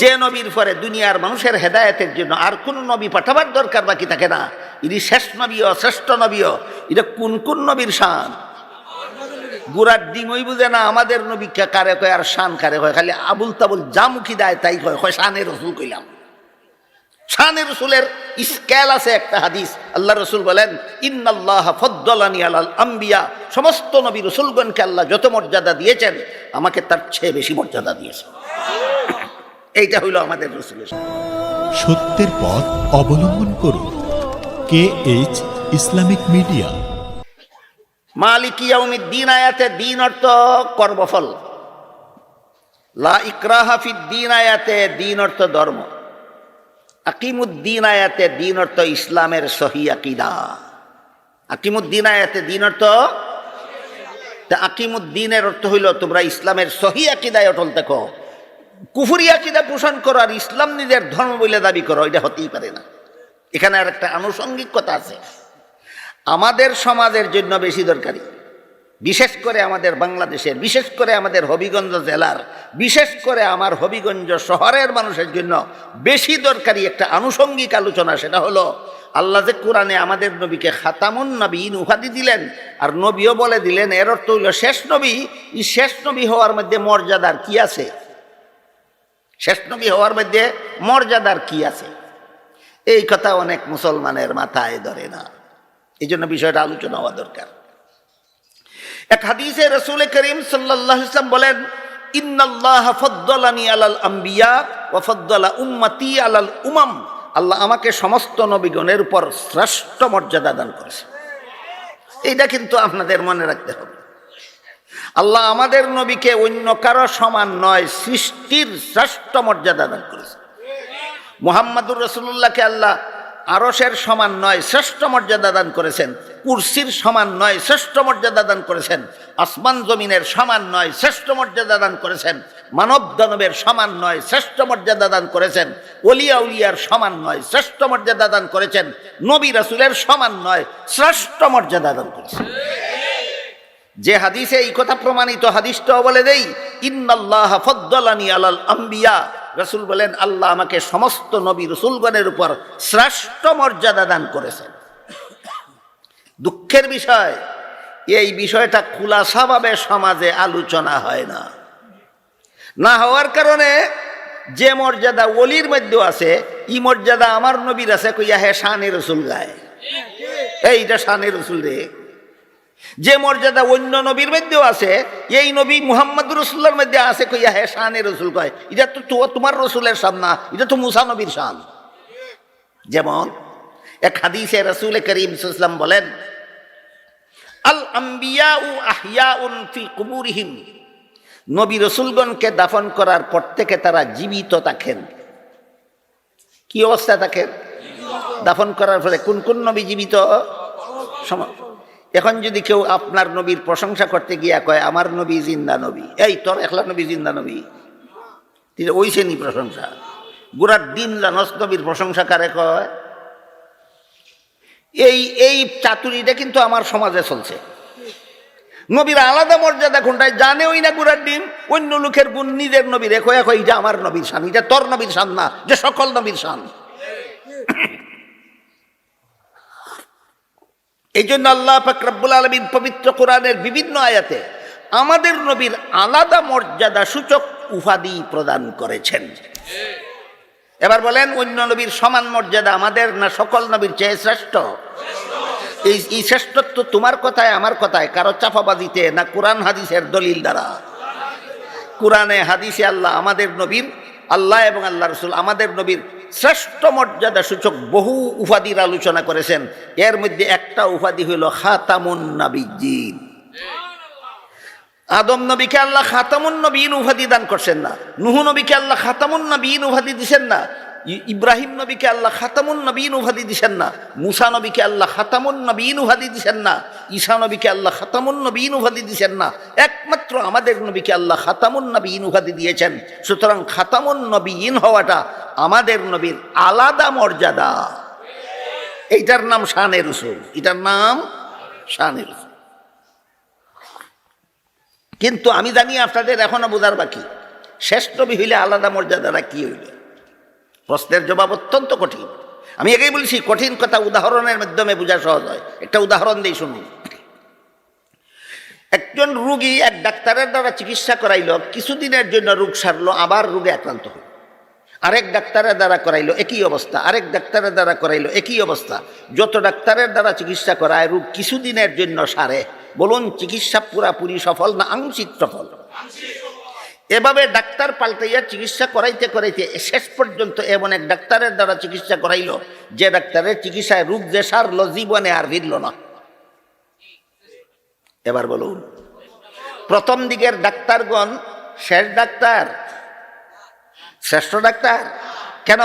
যে নবীর পরে দুনিয়ার মানুষের হেদায়েতের জন্য আর কোন নবী পাঠাবার দরকার বাকি থাকে না। ইনি শেষ নবীও শ্রেষ্ঠ নবীও এটা কোন কোন নবীর শান? গুড়ার ডিমই বুঝে না আমাদের নবী কারে কয় আর শান কারে কয়? খালি আবুল তাবুল যা মুখি দেয়, তাই কয় কয় শানের রসুল কইলাম। শানের রসুলের স্কেল আছে একটা হাদিস। আল্লাহ রসুল বলেন, ইন্নাল্লাহ ফদ্দলানি আলাল আম্বিয়া। সমস্ত নবী রসুলগণকে আল্লাহ যত মর্যাদা দিয়েছেন, আমাকে তার চেয়ে বেশি মর্যাদা দিয়েছে এইটা হইল আমাদের রসুলের সত্যের পথ অবলম্বন করুন। K H Islamic media. মালিকিয়াউমিদ দিন আয়াতে দিন অর্থ কর্মফল। লা ইকরাহাফিদ দিন আয়াতে দিন অর্থ ধর্ম। আকিমুদ্দিন আয়াতে দিন অর্থ ইসলামের সহি আকিদা। আকিমুদ্দিন আয়াতে দিন অর্থ? তা আকিমুদ্দিনের অর্থ হইল তোমরা ইসলামের সহি আকিদায় অটল দেখো কুফুরি আকিদা পোষণ করো আর ইসলাম নিজের ধর্ম বলে দাবি করো, এটা হতেই পারে না। এখানে আর একটা আনুষঙ্গিক কথা আছে। আমাদের সমাজের জন্য বেশি দরকারি। বিশেষ করে আমাদের বাংলাদেশের, বিশেষ করে আমাদের হবিগঞ্জ জেলার, বিশেষ করে আমার হবিগঞ্জ শহরের মানুষের জন্য বেশি দরকারি একটা আনুষঙ্গিক আলোচনা, সেটা হলো, আল্লাহ যে কোরআনে আমাদের নবীকে খাতামুন নবীন উপাধি দিলেন, আর নবীও বলে দিলেন, এর অর্থ হইল শেষ নবী, এই শেষ নবী হওয়ার মধ্যে মর্যাদার কি আছে? শেষ নবী হওয়ার মধ্যে মর্যাদার কি আছে? এই কথা অনেক মুসলমানের মাথায় ধরে না। এই জন্য বিষয়টা আলোচনা হওয়া দরকার। এক হাদিসে রসুল করিম সাল্লাহ ইসলাম বলেন, ইন্নাল্লাহ ফদ্দলানি আলাল আম্বিয়া ও ফদ্দলা আলাল উমাম। আল্লাহ আমাকে সমস্ত নবীগণের উপর শ্রেষ্ঠ মর্যাদা দান করেছে এইটা কিন্তু আপনাদের মনে রাখতে হবে। আল্লাহ আমাদের নবীকে অন্য কারও সমান নয়, সৃষ্টির শ্রেষ্ঠ মর্যাদা দান করেছে। মোহাম্মদুর রসুল্লাহকে আল্লাহ আরসের সমান নয়, শ্রেষ্ঠ মর্যাদা দান করেছেন। কুরসির সমান নয়, শ্রেষ্ঠ মর্যাদা দান করেছেন। আসমান জমিনের সমান নয়, শ্রেষ্ঠ মর্যাদা দান করেছেন। মানব দানবের সমান নয়, শ্রেষ্ঠ মর্যাদা দান করেছেন। অলিয়া উলিয়ার সমান নয়, শ্রেষ্ঠ মর্যাদা দান করেছেন। নবী রাসুলের সমান নয়, শ্রেষ্ঠ মর্যাদা দান করেছেন। যে হাদিসে এই কথা প্রমাণিত, হাদিসটাও বলে দেই, ইন্নাল্লাহ ফদ্দলানি আলাল আম্বিয়া। রসুল বলেন, আল্লাহ আমাকে সমস্ত নবী রসুলগণের উপর শ্রেষ্ঠ মর্যাদা দান করেছেন। দুঃখের বিষয়, এই বিষয়টা খুলাসাভাবে সমাজে আলোচনা হয় না। না হওয়ার কারণে যে মর্যাদা অলির মধ্যেও আছে, ই মর্যাদা আমার নবীর আছে কইয়া হে শানে রসুল গায়। এইটা শানে রসুল রে যে মর্যাদা অন্য নবীর মধ্যেও আছে, এই নবী মুহাম্মদ রসুল্লার মধ্যে আছে, কইয়া হে শানে রসুল কয়, এটা তো তোমার রসুলের শান না, এটা তো মুসা নবীর শান। যেমন এক হাদিসে রসুল করিম ইসলাম বলেন, আল আম্বিয়া উ আহিয়া উন ফি কুবুরিহিম। নবী রসুলগণকে দাফন করার পর থেকে তারা জীবিত থাকেন। কি অবস্থা থাকেন? দাফন করার ফলে কোন কোন নবী জীবিত? সম- এখন যদি কেউ আপনার নবীর প্রশংসা করতে গিয়া কয়, আমার নবী জিন্দা নবী। এই, তোর একলা নবী জিন্দা নবী? তিনি ওই শ্রেণি প্রশংসা। গুড়ার দিন জানস নবীর প্রশংসা কারে কয়? এই এই চাতুরিটা কিন্তু আমার সমাজে চলছে। নবীর আলাদা মর্যাদা কোনটায়? জানে ওই না গুড়ার ডিম অন্য লোকের গুণ নিজের নবীর। একো একো এটা আমার নবীর শান, এটা তোর নবীর শান না, যে সকল নবীর শান। এই জন্য আল্লাহ ফাকরাবুল আলমিন পবিত্র কোরআনের বিভিন্ন আয়াতে আমাদের নবীর আলাদা মর্যাদা সূচক উপাধি প্রদান করেছেন। এবার বলেন, অন্য নবীর সমান মর্যাদা আমাদের না সকল নবীর চেয়ে শ্রেষ্ঠ? এই এই শ্রেষ্ঠত্ব তোমার কথায়, আমার কথায়, কারও চাপাবাদিতে না কোরআন হাদিসের দলিল দ্বারা? কোরআনে, হাদিসে আল্লাহ আমাদের নবীর, আল্লাহ এবং আল্লাহ রসুল আমাদের নবীর শ্রেষ্ঠ মর্যাদা সূচক বহু উপাধির আলোচনা করেছেন। এর মধ্যে একটা উপাধি হইল খাতামুন নাবিজিন আদম নবীকে আল্লাহ খাতামুন নবীন উপাধি দান করছেন না। নুহু নবীকে আল্লাহ খাতামুন নবীন উপাধি দিছেন না। ইব্রাহিম নবীকে আল্লাহ খাতামুন নবীন উপাধি দিছেন না, মুসা নবীকে আল্লাহ খাতামুন নবীন উপাধি দিছেন না ঈশা নবীকে আল্লাহ খাতামুন নবীন উপাধি দিছেন না, একমাত্র আমাদের নবীকে আল্লাহ খাতামুন নবীন উপাধি দিয়েছেন। সুতরাং খাতামুন নবীন হওয়াটা আমাদের নবীর আলাদা মর্যাদা। এইটার নাম শানে রসুল, এটার নাম শানে রসুল। কিন্তু আমি জানি আপনাদের এখনও বোঝার বাকি শ্রেষ্ঠ নবী হইলে আলাদা মর্যাদারা কি হইল? প্রশ্নের জবাব অত্যন্ত কঠিন। আমি আগেই বলছি, কঠিন কথা উদাহরণের মাধ্যমে বোঝা সহজ হয়। একটা উদাহরণ দিই শুনুন। একজন রুগী এক ডাক্তারের দ্বারা চিকিৎসা করাইল, কিছুদিনের জন্য রোগ সারলো, আবার রোগে আক্রান্ত হলো। আরেক ডাক্তারের দ্বারা করাইলো, একই অবস্থা। আরেক ডাক্তারের দ্বারা করাইলো, একই অবস্থা। যত ডাক্তারের দ্বারা চিকিৎসা করায়, রোগ কিছুদিনের জন্য সারে। বলুন, চিকিৎসা পুরাপুরি সফল না আংশিক সফল? এভাবে ডাক্তার পাল্টাইয়া চিকিৎসা করাইতে করাইতে শেষ পর্যন্ত এমন এক ডাক্তারের দ্বারা চিকিৎসা করাইল, যে ডাক্তারের চিকিৎসায় রোগ যে সারল, জীবনে আর ভিড়ল না। এবার বলুন, প্রথম দিকের ডাক্তারগণ শেষ ডাক্তার, শ্রেষ্ঠ ডাক্তার? কেন?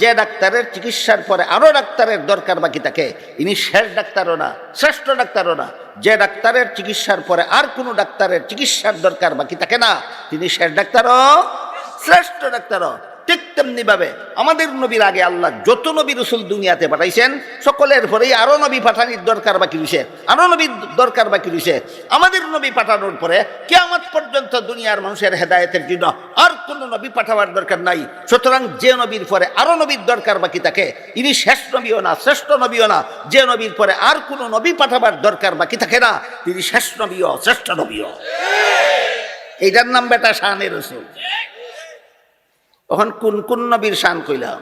যে ডাক্তারের চিকিৎসার পরে আরও ডাক্তারের দরকার বাকি থাকে, ইনি শেষ ডাক্তারও না, শ্রেষ্ঠ ডাক্তারও না। যে ডাক্তারের চিকিৎসার পরে আর কোনো ডাক্তারের চিকিৎসার দরকার বাকি থাকে না, তিনি শেষ ডাক্তারও, শ্রেষ্ঠ ডাক্তারও। ঠিক তেমনি ভাবে আমাদের নবীর আগে আল্লাহ যত নবী রসুল দুনিয়াতে পাঠাইছেন সকলের পরেই আরও নবী পাঠানির দরকার বাকি রয়েছে আরও নবীর দরকার বাকি রয়েছে। আমাদের নবী পাঠানোর পরে কেয়ামত পর্যন্ত দুনিয়ার মানুষের হেদায়েতের জন্য আর কোন নবী পাঠাবার দরকার নাই। সুতরাং যে নবীর পরে আরও নবীর দরকার বাকি থাকে ইনি শেষ নবীও না শ্রেষ্ঠ নবীও না যে নবীর পরে আর কোন নবী পাঠাবার দরকার বাকি থাকে না তিনি শেষ নবীও শ্রেষ্ঠ নবীও। এইটার নাম বেটা শাহানের রসুল। তখন কোন কোন নবীর শান কইলাম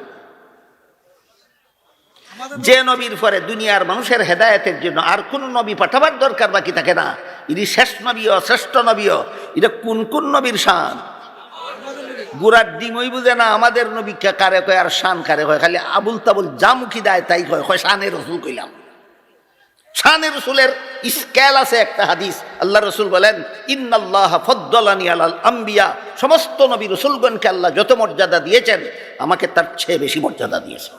যে নবীর পরে দুনিয়ার মানুষের হেদায়েতের জন্য আর কোন নবী পাঠাবার দরকার বাকি থাকে না। ইনি শেষ নবীও, শ্রেষ্ঠ নবীও। এটা কোন কোন নবীর শান? গুড়ার ডিমই বুঝে না আমাদের নবী কারে কয় আর শান কারে কয়? খালি আবুল তাবুল যা মুখি দেয় তাই কয় শানের রসুল কইলাম। শানে রসুলের স্কেল আছে একটা হাদিস। আল্লাহ রসুল বলেন, ইন্নাল্লাহ ফদ্দলানি আলাল আম্বিয়া। সমস্ত নবী রসুলগণকে আল্লাহ যত মর্যাদা দিয়েছেন, আমাকে তার চেয়ে বেশি মর্যাদা দিয়েছেন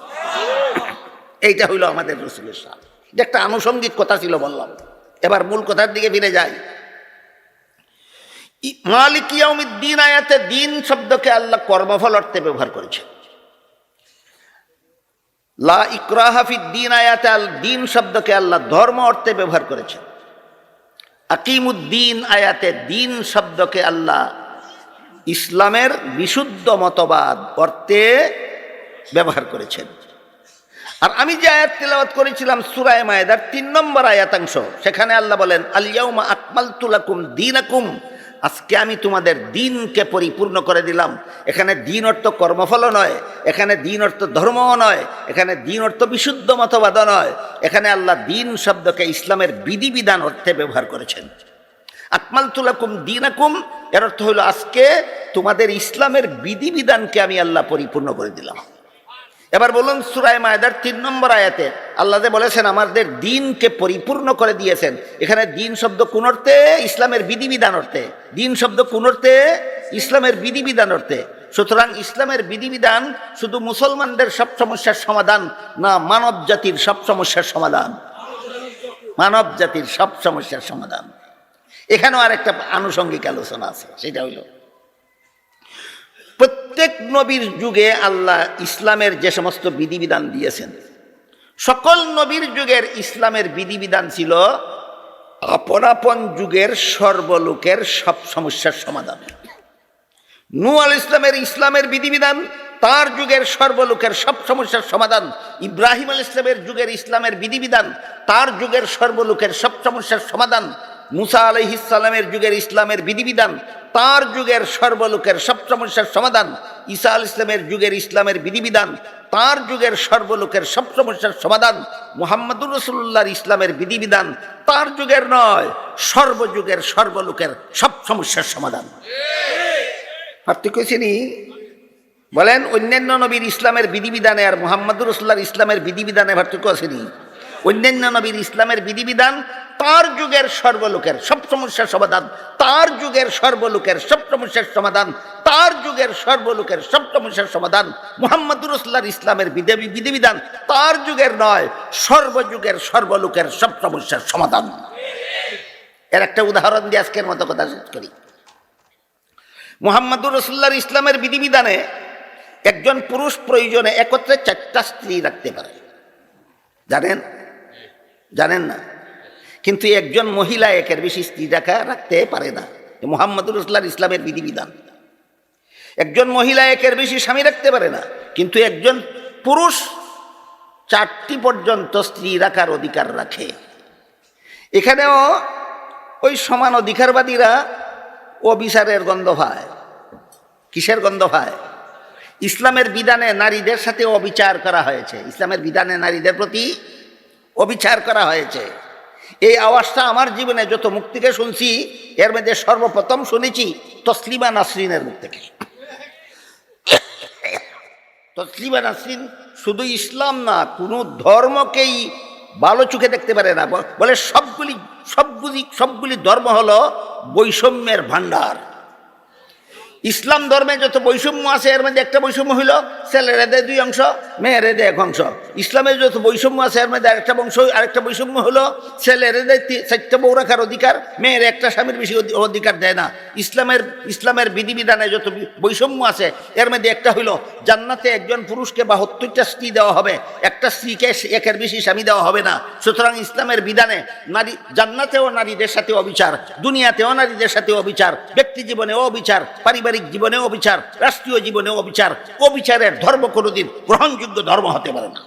এইটা হইল আমাদের রসুলের সাল এটা একটা আনুষঙ্গিক কথা ছিল বললাম। এবার মূল কথার দিকে ফিরে যাই। ই- মালিক ইয়াউমিদ্দিন আয়াতে দিন শব্দকে আল্লাহ কর্মফল অর্থে ব্যবহার করেছে লা ইকরাহাফি দিন আয়াতে আল দিন শব্দকে আল্লাহ ধর্ম অর্থে ব্যবহার করেছেন। আকিমুদ্দিন আয়াতে দিন শব্দকে আল্লাহ ইসলামের বিশুদ্ধ মতবাদ অর্থে ব্যবহার করেছেন। আর আমি যে আয়াত তেলাওয়াত করেছিলাম সুরায় মায়েদার তিন নম্বর আয়াতাংশ, সেখানে আল্লাহ বলেন আলিয়াউমা আকমাল তুলাকুম দিনাকুম আজকে আমি তোমাদের দিনকে পরিপূর্ণ করে দিলাম। এখানে দিন অর্থ কর্মফল নয়, এখানে দিন অর্থ ধর্মও নয়, এখানে দিন অর্থ বিশুদ্ধ মতবাদ নয়। এখানে আল্লাহ দিন শব্দকে ইসলামের বিধিবিধান অর্থে ব্যবহার করেছেন। আকমাল তুলাকুম দিন আকুম এর অর্থ হলো আজকে তোমাদের ইসলামের বিধিবিধানকে আমি আল্লাহ পরিপূর্ণ করে দিলাম। এবার বলুন সুরায় মায়দার তিন নম্বর আয়াতে আল্লাহ বলেছেন, আমাদের দিনকে পরিপূর্ণ করে দিয়েছেন। এখানে দিন শব্দ কোন অর্থে? ইসলামের বিধিবিধান অর্থে। দিন শব্দ কোন অর্থে? ইসলামের বিধিবিধান অর্থে। সুতরাং ইসলামের বিধিবিধান শুধু মুসলমানদের সব সমস্যার সমাধান না, মানব জাতির সব সমস্যার সমাধান। মানব জাতির সব সমস্যার সমাধান। এখানেও আর একটা আনুষঙ্গিক আলোচনা আছে, সেটা হইল প্রত্যেক নবীর যুগে আল্লাহ ইসলামের যে সমস্ত বিধিবিধান দিয়েছেন, সকল নবীর যুগের ইসলামের বিধিবিধান ছিল আপন যুগের সর্বলোকের সব সমস্যার সমাধান। নু আল ইসলামের ইসলামের বিধিবিধান, তার যুগের সর্বলোকের সব সমস্যার সমাধান, ইব্রাহিম আল ইসলামের যুগের ইসলামের বিধিবিধান, তার যুগের সর্বলোকের সব সমস্যার সমাধান মুসা আলহিসাল্লামের যুগের ইসলামের বিধিবিধান, তার যুগের সর্বলোকের সব সমস্যার সমাধান, ঈসা আল ইসলামের যুগের ইসলামের বিধিবিধান, তার যুগের সর্বলোকের সব সমস্যার সমাধান, মোহাম্মদুর রসুল্লাহর ইসলামের বিধিবিধান, তার যুগের নয়, সর্বযুগের সর্বলোকের সব সমস্যার সমাধান। পার্থক্য চিনি বলেন, অন্যান্য নবীর ইসলামের বিধিবিধানে আর মোহাম্মদুর রসুল্লাহর ইসলামের বিধিবিধানে পার্থক্য আসেনি অন্যান্য নবীর ইসলামের বিধিবিধান তার যুগের সর্বলোকের সব সমস্যার সমাধান, তার যুগের সর্বলোকের সব সমস্যার সমাধান, তার যুগের সর্বলোকের সব সমস্যার সমাধান, মোহাম্মদুর রসুল্লাহর ইসলামের বিধি- বিধিবিধান তার যুগের নয়, সর্বযুগের সর্বলোকের সব সমস্যার সমাধান। এর একটা উদাহরণ দিয়ে আজকের মতো কথা শেষ করি। মোহাম্মদুর রসুল্লাহর ইসলামের বিধিবিধানে একজন পুরুষ প্রয়োজনে একত্রে চারটা স্ত্রী রাখতে পারে। জানেন? জানেন না? কিন্তু একজন মহিলা একের বেশি স্ত্রী রাখা রাখতে পারে না। মোহাম্মদুর রসুল্লাহর ইসলামের বিধিবিধান। একজন মহিলা একের বেশি স্বামী রাখতে পারে না, কিন্তু একজন পুরুষ চারটি পর্যন্ত স্ত্রী রাখার অধিকার রাখে। এখানেও ওই সমান অধিকারবাদীরা অবিচারের গন্ধ পায়। কিসের গন্ধ পায়? ইসলামের বিধানে নারীদের সাথে অবিচার করা হয়েছে। ইসলামের বিধানে নারীদের প্রতি অবিচার করা হয়েছে। এই আওয়াজটা আমার জীবনে যত মুখ থেকে শুনছি, এর মধ্যে সর্বপ্রথম শুনেছি তসলিমা নাসরিনের মুখ থেকে। তসলিমা নাসরিন শুধু ইসলাম না, কোনো ধর্মকেই ভালো চোখে দেখতে পারে না। বলে সবগুলি সবগুলি সবগুলি ধর্ম হলো বৈষম্যের ভাণ্ডার। ইসলাম ধর্মে যত বৈষম্য আছে, এর মধ্যে একটা বৈষম্য হইল ছেলেরা দেয় দুই অংশ, মেয়েরে দেয় এক অংশ। ইসলামের যত বৈষম্য আছে, এর মধ্যে আরেকটা বংশ, আরেকটা বৈষম্য হলো ছেলেরে দেয় চারটা বউ রাখার অধিকার, মেয়ের একটা স্বামীর বেশি অধিকার দেয় না। ইসলামের ইসলামের বিধিবিধানে যত বৈষম্য আছে, এর মধ্যে একটা হইল জান্নাতে একজন পুরুষকে বাহাত্তরটা স্ত্রী দেওয়া হবে, একটা স্ত্রীকে একের বেশি স্বামী দেওয়া হবে না। সুতরাং ইসলামের বিধানে নারী, জান্নাতেও নারীদের সাথে অবিচার, দুনিয়াতেও নারীদের সাথে অবিচার, ব্যক্তি জীবনেও অবিচার, পারিবারিক জীবনেও অবিচার, রাষ্ট্রীয় জীবনেও অবিচার, অবিচারের ধর্ম কোনোদিন গ্রহণযোগ্য ধর্ম হতে পারে না।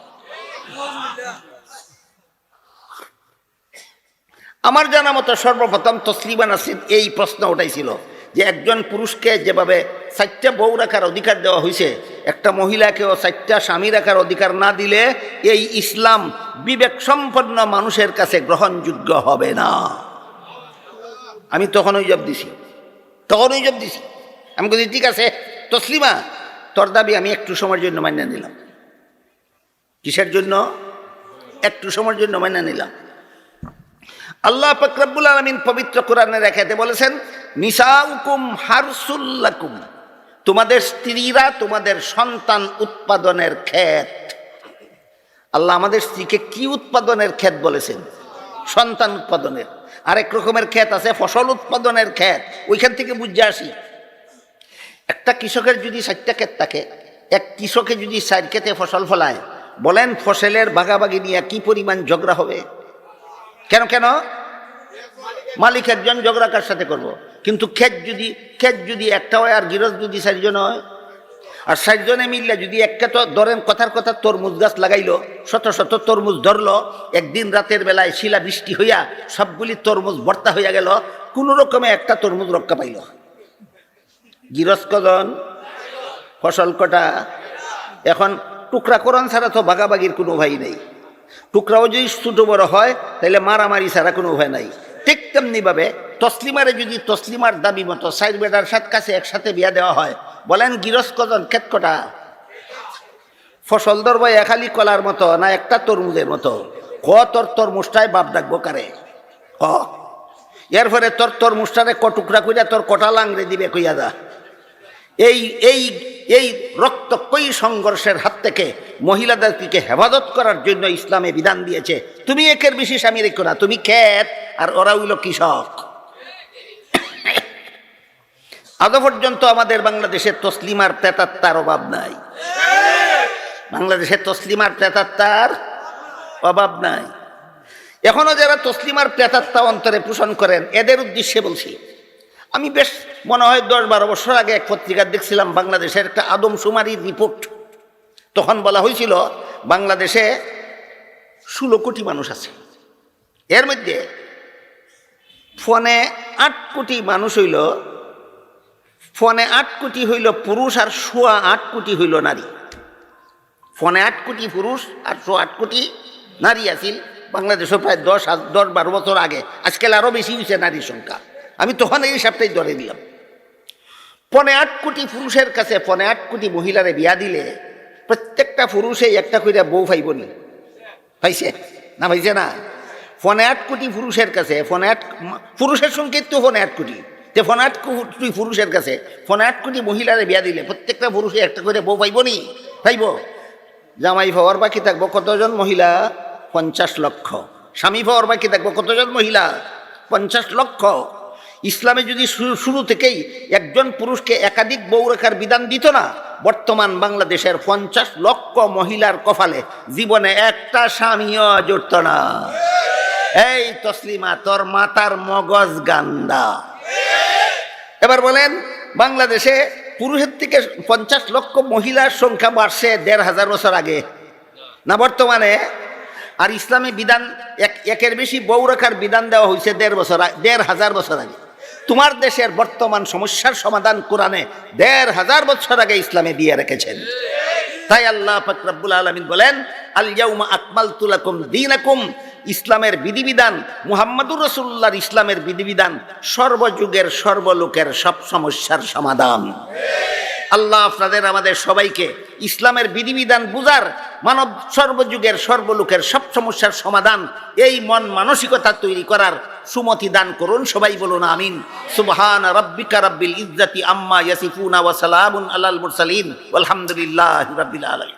আমার জানা মতো সর্বপ্রথম তসলিমা নাসির এই প্রশ্ন উঠাইছিল যে একজন পুরুষকে যেভাবে চারটা বউ রাখার অধিকার দেওয়া হয়েছে একটা মহিলাকেও চারটা স্বামী রাখার অধিকার না দিলে এই ইসলাম বিবেক সম্পন্ন মানুষের কাছে গ্রহণযোগ্য হবে না। আমি তখন ওই জব দিছি তখন ওই জব দিছি। আমি বলি ঠিক আছে, তসলিমা, তোর দাবি আমি একটু সময়ের জন্য মান্য নিলাম। কিসের জন্য? একটু সময়ের জন্য মান্য নিলাম। আল্লাহ ফকরাবুল আলমিন পবিত্র কোরআনের একাতে বলেছেন, নিসাউকুম হারসুল্লাকুম তোমাদের স্ত্রীরা তোমাদের সন্তান উৎপাদনের ক্ষেত। আল্লাহ আমাদের স্ত্রীকে কি উৎপাদনের ক্ষেত বলেছেন? সন্তান উৎপাদনের। আরেক রকমের ক্ষেত আছে, ফসল উৎপাদনের ক্ষেত। ওইখান থেকে বুঝে আসি একটা কৃষকের যদি ষাটটা ক্ষেত থাকে, এক কৃষকে যদি চার ক্ষেতে ফসল ফলায়, বলেন ফসলের বাগাবাগি নিয়ে কি পরিমাণ ঝগড়া হবে? কেন কেন? মালিক একজন ঝগড়া কার সাথে করব। কিন্তু ক্ষেত যদি ক্ষেত যদি একটা হয় আর গিরজ যদি চারজন হয়, আর চারজনে মিললে যদি একটা তো ধরেন কথার কথা তরমুজ গাছ লাগাইলো, শত শত তরমুজ ধরলো, একদিন রাতের বেলায় শিলা বৃষ্টি হইয়া সবগুলি তরমুজ ভর্তা হইয়া গেল, কোনো রকমে একটা তরমুজ রক্ষা পাইল। গিরজ কজন ফসল কটা, এখন টুকরা করন ছাড়া তো বাগাবাগির কোনো উপায় নেই। টুকরাও যদি ছোটো বড় হয় তাহলে মারামারি ছাড়া কোনো উপায় নাই। ঠিক তেমনিভাবে তসলিমারে যদি তসলিমার দাবি মতো সাইড বেটার সাত কাছে একসাথে বিয়া দেওয়া হয়, বলেন গিরস কজন ক্ষেত কটা? ফসল দরবাই একালি কলার মতো না একটা তরমুজের মতো? ক তোর তরমুজটাই বাপ ডাকবো কারে? ক। এর ফলে তোর ক টুকরা কইরা তোর কটা লাংড়ে দিবে কইয়া দা এই এই এই রক্তক্ষয়ী সংঘর্ষের হাত থেকে মহিলাদেরকে হেফাজত করার জন্য ইসলামে বিধান দিয়েছে? তুমি একের বেশি স্বামী রেখো না, তুমি ক্ষেত আর ওরা হইল কৃষক। আদৌ পর্যন্ত আমাদের বাংলাদেশের তসলিমার তেতাত্তার অভাব নাই। বাংলাদেশের তসলিমার প্রেতাত্মার অভাব নাই। এখনও যারা তসলিমার প্রেতাত্মা অন্তরে পোষণ করেন, এদের উদ্দেশ্যে বলছি আমি বেশ, মনে হয় দশ বারো বছর আগে এক পত্রিকা দেখছিলাম, বাংলাদেশের একটা আদমশুমারি রিপোর্ট। তখন বলা হয়েছিল, বাংলাদেশে ষোলো কোটি মানুষ আছে। এর মধ্যে ফোনে আট কোটি মানুষ হইল, ফোনে আট কোটি হইল পুরুষ আর শোয়া আট কোটি হইল নারী। ফোনে আট কোটি পুরুষ আর শো আট কোটি নারী আছিল। বাংলাদেশে প্রায় দশ দশ বারো বছর আগে। আজকাল আরও বেশি হয়েছে নারীর সংখ্যা। আমি তখন এই সপ্তাহে ধরে দিলাম পনে আট কোটি পুরুষের কাছে পনে আট কোটি মহিলারে বিয়া দিলে প্রত্যেকটা পুরুষে একটা করে বউ পাইব নি। পাইছে? না পাইছে না? ফোনে আট কোটি পুরুষের কাছে ফোনে আট পুরুষের সংখ্যা তো ফোনে আট কোটি। তে ফোনে আট কোটি পুরুষের কাছে ফোনে আট কোটি মহিলারে বিয়া দিলে প্রত্যেকটা পুরুষে একটা করে বউ পাইব নি। পাইব? জামাই পাওয়ার বাকি থাকব কতজন মহিলা? পঞ্চাশ লক্ষ। স্বামী পাওয়ার বাকি থাকব কতজন মহিলা? পঞ্চাশ লক্ষ। ইসলামে যদি শুরু থেকেই একজন পুরুষকে একাধিক বউ রেখার বিধান দিত না, বর্তমান বাংলাদেশের পঞ্চাশ লক্ষ মহিলার কপালে জীবনে একটা স্বামীও জুটত না। এই তসলিমা, তোর মাতার মগজ গান্দা। এবার বলেন, বাংলাদেশে পুরুষের থেকে পঞ্চাশ লক্ষ মহিলার সংখ্যা বাড়ছে দেড় হাজার বছর আগে। না বর্তমানে? আর ইসলামী বিধান এক, একের বেশি বউ রাখার বিধান দেওয়া হয়েছে দেড় বছর দেড় হাজার বছর আগে। তোমার দেশের বর্তমান সমস্যার সমাধান কোরআনে দেড় হাজার বছর আগে ইসলামে দিয়ে রেখেছেন। তাই আল্লাহ ফকরাবুল আলমিন বলেন আলিয়াউমা আকমাল তুলাকুম দিন আকুম ইসলামের বিধিবিধান, মুহাম্মদুর রসুল্লাহর ইসলামের বিধিবিধান সর্বযুগের সর্বলোকের সব সমস্যার সমাধান। আল্লাহ আপনাদের আমাদের সবাইকে ইসলামের বিধিবিধান বুঝার মানব সর্বযুগের সর্বলোকের সব সমস্যার সমাধান, এই মন মানসিকতা তৈরি করার সুমতি দান করুন, সবাই বলুন আমিন। সুবহান রব্বিকা রব্বিল ইজ্জাতি আম্মা ইয়াসিফুনা ওয়া সালামুন আলাল মুরসালিন। আলহামদুলিল্লাহি রাব্বিল আলামিন।